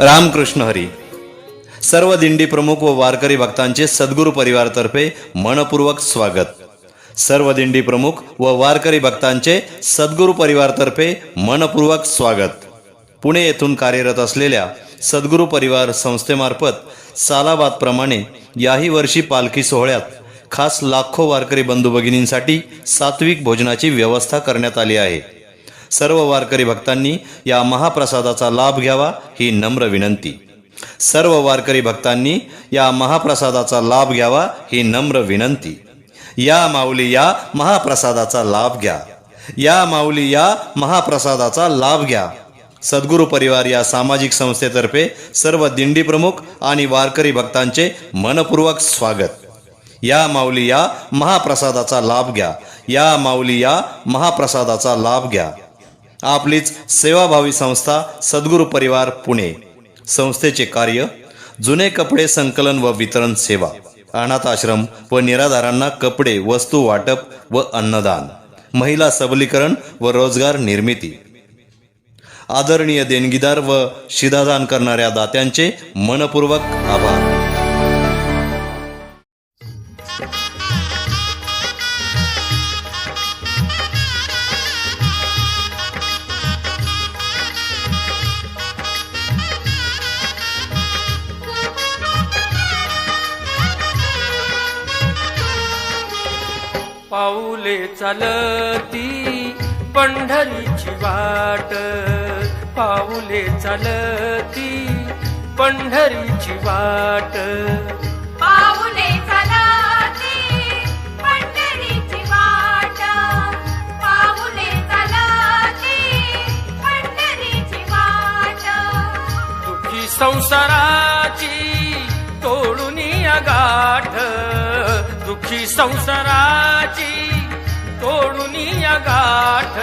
रामकृष्ण हरी. सर्व दिंडी प्रमुख व वारकरी भक्तांचे सद्गुरू परिवारतर्फे मनपूर्वक स्वागत. सर्व दिंडी प्रमुख व वारकरी भक्तांचे सद्गुरू परिवारतर्फे मनपूर्वक स्वागत. पुणे येथून कार्यरत असलेल्या सद्गुरू परिवार संस्थेमार्फत सालाबादप्रमाणे याही वर्षी पालखी सोहळ्यात खास लाखो वारकरी बंधू भगिनींसाठी सात्विक भोजनाची व्यवस्था करण्यात आली आहे. सर्व वारकरी भक्तांनी या महाप्रसादाचा लाभ घ्यावा ही नम्र विनंती. सर्व वारकरी भक्तांनी या महाप्रसादाचा लाभ घ्यावा ही नम्र विनंती. या माऊली या महाप्रसादाचा लाभ घ्या. या माऊली या महाप्रसादाचा लाभ घ्या. सद्गुरू परिवार या सामाजिक संस्थेतर्फे सर्व दिंडी प्रमुख आणि वारकरी भक्तांचे मनपूर्वक स्वागत. या माऊली या महाप्रसादाचा लाभ घ्या. या माऊली या महाप्रसादाचा लाभ घ्या. आपलीच सेवाभावी संस्था सद्गुरू परिवार पुणे. संस्थेचे कार्य जुने कपडे संकलन व वितरण सेवा अनाथ आश्रम व निराधारांना कपडे वस्तू वाटप व अन्नदान महिला सबलीकरण व रोजगार निर्मिती. आदरणीय देणगीदार व शिधादान करणाऱ्या दात्यांचे मनपूर्वक आभार. पाऊले चालती पंढरीची वाट. पाऊले चालती पंढरीची वाट. पाऊले चालती पंढरीची वाट. पाऊले चालती पंढरीची वाट. दुखी संसाराची तोडून गाठ. दुखी संसाराची तोडून गाठ.